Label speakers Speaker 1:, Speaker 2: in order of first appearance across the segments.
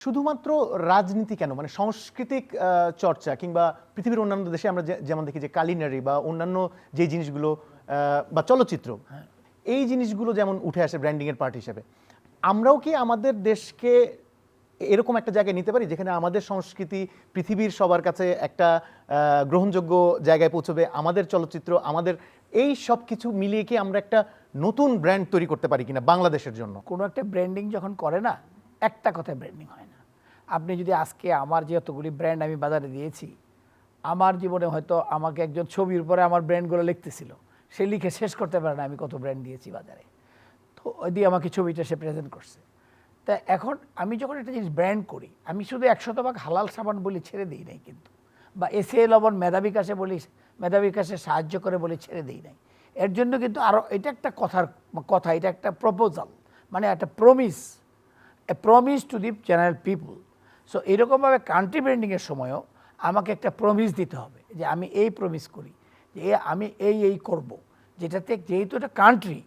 Speaker 1: শুধুমাত্র রাজনীতি কেন? মানে সাংস্কৃতিক চর্চা কিংবা পৃথিবীর অন্যান্য দেশে আমরা যেমন দেখি যে কালিনারি বা অন্যান্য যে জিনিসগুলো বা চলচ্চিত্র এই জিনিসগুলো যেমন উঠে আসে ব্র্যান্ডিং এর পার্ট হিসেবে। আমরাও কি আমাদের দেশকে এরকম একটা জায়গায় নিতে পারি যেখানে আমাদের সংস্কৃতি পৃথিবীর সবার কাছে একটা গ্রহণযোগ্য জায়গায় পৌঁছবে আমাদের চলচ্চিত্র আমাদের এই সব কিছু মিলিয়ে কি আমরা একটা নতুন ব্র্যান্ড তৈরি করতে পারি কিনা বাংলাদেশের জন্য?
Speaker 2: কোনো একটা ব্র্যান্ডিং যখন করে না একটা কথায় ব্র্যান্ডিং হয় না। আপনি যদি আজকে আমার যে যতগুলি ব্র্যান্ড আমি বাজারে দিয়েছি, আমার জীবনে হয়তো আমাকে একজন ছবির উপরে আমার ব্র্যান্ডগুলো লিখতেছিল। সে লিখে শেষ করতে পারে না আমি কত ব্র্যান্ড দিয়েছি বাজারে। তো ওই দিয়ে আমাকে ছবিটা সে প্রেজেন্ট করছে। তা এখন আমি যখন একটা জিনিস ব্র্যান্ড করি, আমি শুধু একশত ভাগ হালাল সাবান বলে ছেড়ে দিই নাই কিন্তু। বা এসে লবণ মেধা বিকাশে বলি, মেধা বিকাশে সাহায্য করে বলে ছেড়ে দিই নাই। এর জন্য কিন্তু আরও এটা একটা কথার, কথা, এটা একটা প্রপোজাল মানে একটা promise a promise to the general people so এরকমভাবে কান্ট্রি ব্র্যান্ডিংয়ের সময়ও আমাকে একটা প্রমিস দিতে হবে, যে আমি এই প্রমিস করি, যে আমি এই এই করব। যেটাতে যেহেতু এটা কান্ট্রি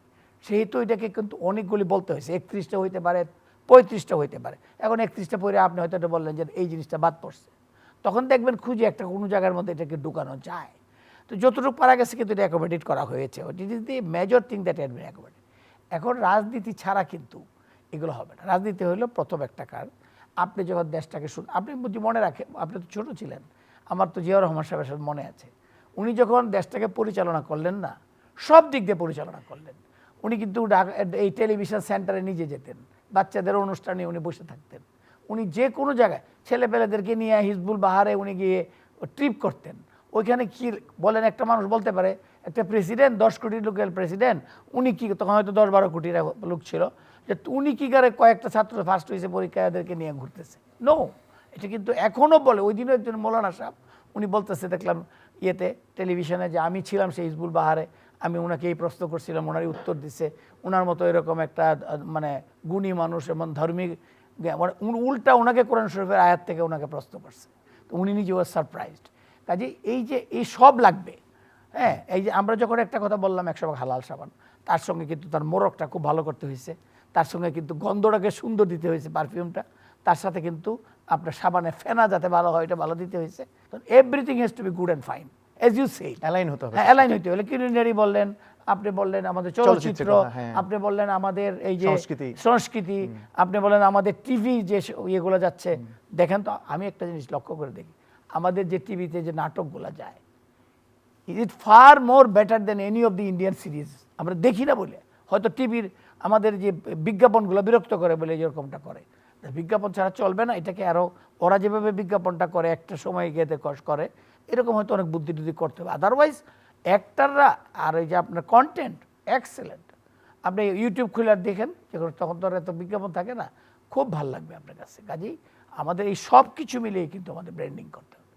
Speaker 2: সেহেতু এটাকে কিন্তু অনেকগুলি বলতে হয়েছে। একত্রিশটা হইতে পারে, পঁয়ত্রিশটা হইতে পারে। এখন একত্রিশটা পরে আপনি হয়তো এটা বললেন যে এই জিনিসটা বাদ পড়ছে। তখন দেখবেন খুঁজে একটা কোনো জায়গার মধ্যে এটাকে ঢুকানো যায়। তো যতটুকু পারা গেছে কিন্তু এটা অ্যাকোমোডেট করা হয়েছে। It is the major thing that had been accommodate এখন রাজনীতি ছাড়া কিন্তু এগুলো হবে না। রাজনীতি হলো প্রথম একটা কার। আপনি যখন দেশটাকে শুন আপনি যদি মনে রাখেন, আপনি তো ছোটো ছিলেন। আমার তো জিয়াউর রহমান সাহেবের সাথে মনে আছে। উনি যখন দেশটাকে পরিচালনা করলেন না, সব দিক দিয়ে পরিচালনা করলেন। উনি কিন্তু এই টেলিভিশন সেন্টারে নিজে যেতেন। বাচ্চাদের অনুষ্ঠানে উনি বসে থাকতেন। উনি যে কোনো জায়গায়, ছেলেপেলেদেরকে নিয়ে হিজবুল বাহারে উনি গিয়ে ট্রিপ করতেন। ওইখানে কি বলেন, একটা মানুষ বলতে পারে, একটা প্রেসিডেন্ট, দশ কোটি লোকের প্রেসিডেন্ট, উনি কি, তখন হয়তো দশ বারো কোটির লোক ছিল যে উনি কি করে কয়েকটা ছাত্র ফার্স্ট হয়েছে পরীক্ষায় এদেরকে নিয়ে ঘুরতেছে? নো এটা কিন্তু এখনও বলে। ওই দিনও একজন মৌলানা সাহেব, উনি বলতেছে, দেখলাম ইয়েতে টেলিভিশনে যে আমি ছিলাম সেই হিজবুল বাহারে, আমি ওনাকে এই প্রশ্ন করছিলাম ওনারই উত্তর দিছে। ওনার মতো এরকম একটা মানে গুণী মানুষ এবং ধর্মী মানে উল্টা ওনাকে কোরআন শরীফের আয়াত থেকে ওনাকে প্রশ্ন করছে। তো উনি নিজে ওয়ার সারপ্রাইজড কাজে এই যে, এই সব লাগবে হ্যাঁ এই যে আমরা যখন একটা কথা বললাম ভাগ হালাল সাবান, তার সঙ্গে কিন্তু তার মোরকটা খুব ভালো করতে হয়েছে। তার সঙ্গে কিন্তু গন্ধটাকে সুন্দর দিতে হয়েছে পারফিউমটা। তার সাথে কিন্তু আপনার সাবানে ফেনা যাতে ভালো হয় এটা ভালো দিতে হয়েছে। তো everything has to be good and fine as you সেই
Speaker 1: অ্যালাইন হতে হবে।
Speaker 2: অ্যালাইন হইতে হলে কিউলিনারি বললেন আপনি বললেন আমাদের চলচ্চিত্র
Speaker 1: হ্যাঁ।
Speaker 2: আপনি বললেন আমাদের এই যে
Speaker 1: সংস্কৃতি।
Speaker 2: সংস্কৃতি আপনি বলেন আমাদের টিভি যে ইয়েগুলো যাচ্ছে। দেখেন তো আমি একটা জিনিস লক্ষ্য করে দেখি। আমাদের যে টিভিতে যে নাটকগুলো যায় is it far more better than any of the Indian series আমরা দেখি না বলে। হয়তো টিভির আমাদের যে বিজ্ঞাপনগুলো বিরক্ত করে বলে যেরকমটা করে। বিজ্ঞাপন ছাড়া চলবে না, এটাকে আরও ওরা যেভাবে বিজ্ঞাপনটা করে, একটা সময় গিয়েতে কষ করে, এরকম হয়তো অনেক বুদ্ধি টুদ্ধি করতে হবে। আদারওয়াইজ অ্যাক্টাররা আর এই যে আপনার কন্টেন্ট এক্সেলেন্ট আপনি ইউটিউব খুলে আর দেখেন, যখন তখন তো এত বিজ্ঞাপন থাকে না। খুব ভালো লাগবে আপনার কাছে। কাজেই আমাদের এই সব কিছু মিলিয়ে কিন্তু আমাদের ব্র্যান্ডিং করতে হবে।